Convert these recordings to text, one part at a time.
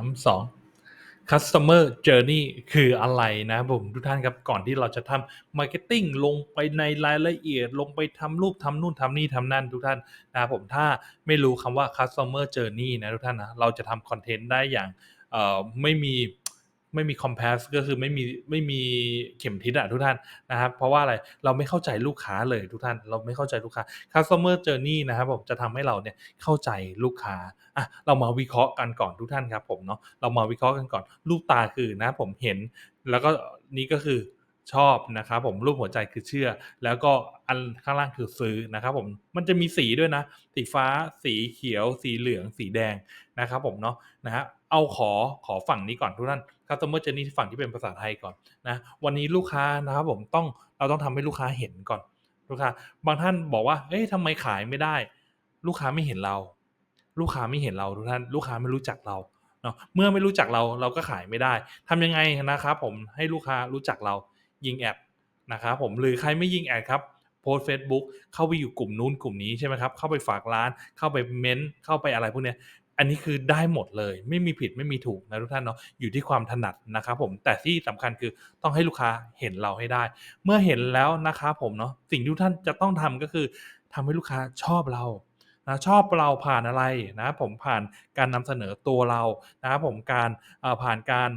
ามสอง customer journey คืออะไรนะผมทุกท่านครับก่อนที่เราจะทำ marketing ลงไปในรายละเอียด ลงไปทำรูปทำนู่นทำนี่ทำนั่นทุกท่านนะผมถ้าไม่รู้คำว่า customer journey นะทุกท่านนะเราจะทำคอนเทนต์ได้อย่างไม่มี ไม่มีไม่มี compass ก็คือไม่มีไม่มีเข็มทิศอะทุกท่านนะครับเพราะว่าอะไรเราไม่เข้าใจลูกค้าเลยทุกท่าน เราไม่เข้าใจลูกค้า customer journey นะครับผมจะทำให้เราเนี่ยเข้าใจลูกค้าอะเรามาวิเคราะห์กันก่อนทุกท่านครับผมเนาะเรามาวิเคราะห์กันก่อนลูกตาคือนะผมเห็น แล้วก็นี่ก็คือ ชอบนะครับผมรูปหัวใจคือเชื่อ แล้วก็อันข้างล่างคือซื้อนะครับผมมันจะมีสีด้วยนะ สีฟ้าสีเขียว สีเหลืองสีแดงนะครับผมเนาะนะฮะเอาขอขอฝั่งนี้ก่อนทุกท่าน customer journey ที่ฝั่งที่เป็นภาษาไทยก่อนนะวันนี้ลูกค้านะครับผมต้องเราต้องทำให้ลูกค้าเห็นก่อนลูกค้าบางท่านบอกว่าเอ้ยทำไมขายไม่ได้ ลูกค้าไม่เห็นเรา ลูกค้าไม่เห็นเราทุกท่าน ลูกค้าไม่รู้จักเราเนาะเมื่อไม่รู้จักเราเราก็ขายไม่ได้ทำยังไงนะครับผมให้ลูกค้ารู้จักเรา ยิงแอดนะครับผมหรือใครไม่ยิงแอดครับโพสเฟซบุ๊กเข้าไปอยู่กลุ่มนู้นกลุ่มนี้ใช่ไหมครับเข้าไปฝากร้าน เข้าไปเม้นเข้าไปอะไรพวกเนี้ยอันนี้คือได้หมดเลย ไม่มีผิดไม่มีถูกนะทุกท่านเนาะอยู่ที่ความถนัดนะครับผมแต่ที่สำคัญคือต้องให้ลูกค้าเห็นเราให้ได้ เมื่อเห็นแล้วนะครับผมเนาะสิ่งที่ทุกท่านจะต้องทำก็คือทำให้ลูกค้าชอบเรานะชอบเราผ่านอะไรนะผมผ่านการนำเสนอตัวเรานะครับผมการผ่านการ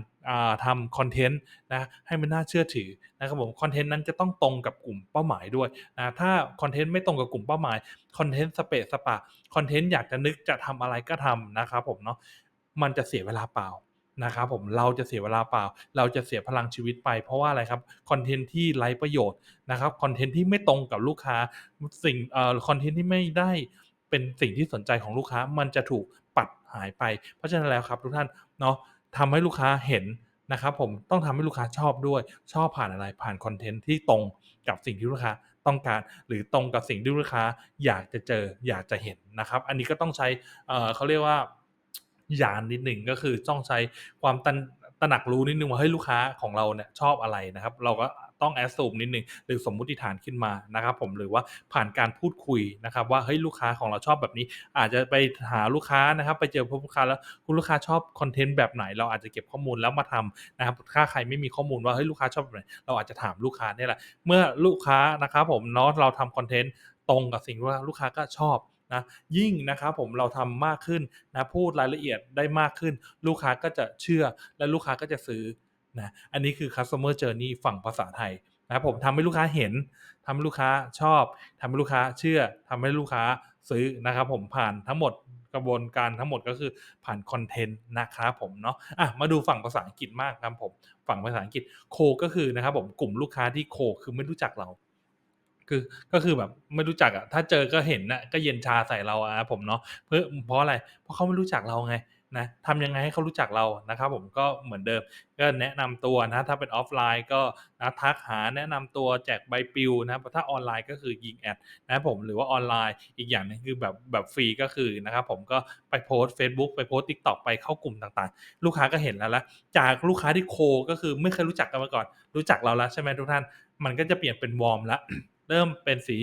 ทำคอนเทนต์นะให้มันน่าเชื่อถือนะครับผมคอนเทนต์นั้นจะต้องตรงกับกลุ่มเป้าหมายด้วยนะถ้าคอนเทนต์ไม่ตรงกับกลุ่มเป้าหมายคอนเทนต์สเปซสปะคอนเทนต์อยากจะนึกจะทำอะไรก็ทำนะครับผมเนาะมันจะเสียเวลาเปล่านะครับผมเราจะเสียเวลาเปล่า เราจะเสียพลังชีวิตไปเพราะว่าอะไรครับคอนเทนต์ที่ไร้ประโยชน์นะครับคอนเทนต์ที่ไม่ตรงกับลูกค้าสิ่งเอ่อคอนเทนต์ที่ไม่ได้เป็นสิ่งที่สนใจของลูกค้ามันจะถูกปัดหายไป เพราะฉะนั้นแล้วครับทุกท่านเนาะ ทำให้ลูกค้าเห็นนะครับผมต้องทำให้ลูกค้าชอบด้วยชอบผ่านอะไรผ่านคอนเทนต์ที่ตรงกับสิ่งที่ลูกค้าต้องการหรือตรงกับสิ่งที่ลูกค้าอยากจะเจออยากจะเห็นนะครับ อันนี้ก็ต้องใช้เเขาเรียกว่ายานนิดหนึ่งก็คือต้องใช้ความตันตระหนักรู้นิดนึงว่าเฮ้ยลูกค้าของเราเนี่ยชอบอะไรนะครับ เราก็ ต้องแอดซูมนิดนึงหรือสมมุติฐานขึ้นมานะครับผมหรือว่าผ่านการพูดคุยนะครับว่าเฮ้ยลูกค้าของเราชอบแบบนี้ อาจจะไปหาลูกค้านะครับ ไปเจอพบลูกค้าแล้วคุณลูกค้าชอบคอนเทนต์แบบไหน เราอาจจะเก็บข้อมูลแล้วมาทำนะครับถ้าใครไม่มีข้อมูลว่าเฮ้ยลูกค้าชอบแบบไหนเราอาจจะถามลูกค้าเนี่ยแหละเมื่อลูกค้านะครับผมเนาะเราทำคอนเทนต์ตรงกับสิ่งที่ลูกค้าก็ชอบนะยิ่งนะครับผมเราทำมากขึ้นนะพูดรายละเอียดได้มากขึ้น ลูกค้าก็จะเชื่อและลูกค้าก็จะซื้อ นะอันนี้คือ customer journey ฝั่งภาษาไทยนะครับผมทำให้ลูกค้าเห็นทำให้ลูกค้าชอบทำให้ลูกค้าเชื่อทำให้ลูกค้าซื้อนะครับผมผ่านทั้งหมดกระบวนการทั้งหมดก็คือผ่านคอนเทนต์นะครับผมเนาะอะมาดูฝั่งภาษาอังกฤษมากครับผมฝั่งภาษาอังกฤษโคก็คือนะครับผมกลุ่มลูกค้าที่โคคือไม่รู้จักเรา คือก็คือแบบไม่รู้จักอะถ้าเจอก็เห็นน่ะก็เย็นชาใส่เราอะครับผมเนาะเพื่อเพราะอะไรเพราะเขาไม่รู้จักเราไง นะทำยังไงให้เขารู้จักเรานะครับผมก็เหมือนเดิมก็แนะนำตัวนะถ้าเป็นออฟไลน์ก็นะทักหาแนะนำตัวแจกใบปลิวนะถ้าออนไลน์ก็คือยิงแอดนะผมหรือว่าออนไลน์อีกอย่างหนึงคือแบบแบบฟรีก็คือนะครับผมก็ไปโพสต์ Facebook ไปโพสต์ TikTok ไปเข้ากลุ่มต่างๆ ลูกค้าก็เห็นแล้วละจากลูกค้าที่โคก็คือไม่เคยรู้จักกันมาก่อน รู้จักเราแล้วใช่ไหมทุกท่าน มันก็จะเปลี่ยนเป็นวอร์มละเริ่มเป็นสี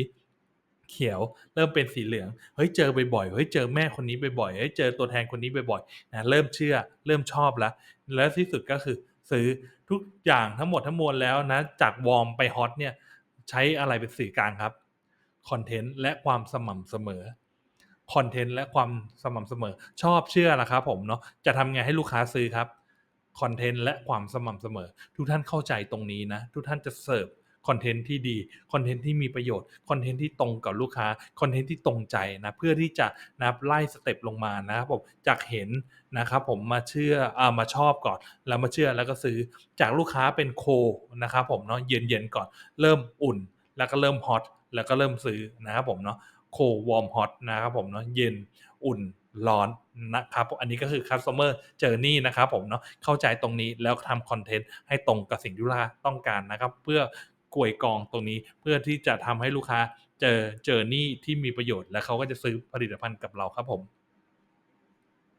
เขียว เริ่มเป็นสีเหลืองเฮ้ยเจอบ่อยๆเฮ้ยเจอแม่คนนี้บ่อยๆเฮ้ยเจอตัวแทนคนนี้บ่อยๆนะเริ่มเชื่อ เริ่มชอบแล้ว แล้วที่สุดก็คือซื้อทุกอย่างทั้งหมดทั้งมวลแล้วนะจากวอร์มไปฮอตเนี่ยใช้อะไรเป็นสื่อกลางครับคอนเทนต์และความสม่ำเสมอคอนเทนต์และความสม่ำเสมอ ชอบเชื่อละครับผมเนาะจะทำไงให้ลูกค้าซื้อครับคอนเทนต์และความสม่ำเสมอ ทุกท่านเข้าใจตรงนี้นะ ทุกท่านจะเสิร์ฟ คอนเทนต์ที่ดีคอนเทนต์ที่มีประโยชน์คอนเทนต์ที่ตรงกับลูกค้าคอนเทนต์ที่ตรงใจนะเพื่อที่จะนะไล่สเต็ปลงมานะครับผมจากเห็นนะครับผมมาเชื่ออ่ามาชอบก่อน แล้วมาเชื่อแล้วก็ซื้อจากลูกค้าเป็นโคนะครับผมเนาะเย็นๆก่อน เริ่มอุ่น แล้วก็เริ่มฮอตแล้วก็เริ่มซื้อนะครับผมเนาะโควอร์มฮอตนะครับผมเนาะเย็นอุ่นร้อนนะครับอันนี้ก็คือ customer journey นะครับผมเนาะเข้าใจตรงนี้แล้วทำคอนเทนต์ให้ตรงกับสิ่งที่ลูกค้าต้องการนะครับ เพื่อ กลวยกองตรงนี้ เพื่อที่จะทำให้ลูกค้าเจอเจอนี่ที่มีประโยชน์ และเขาก็จะซื้อผลิตภัณฑ์กับเราครับผม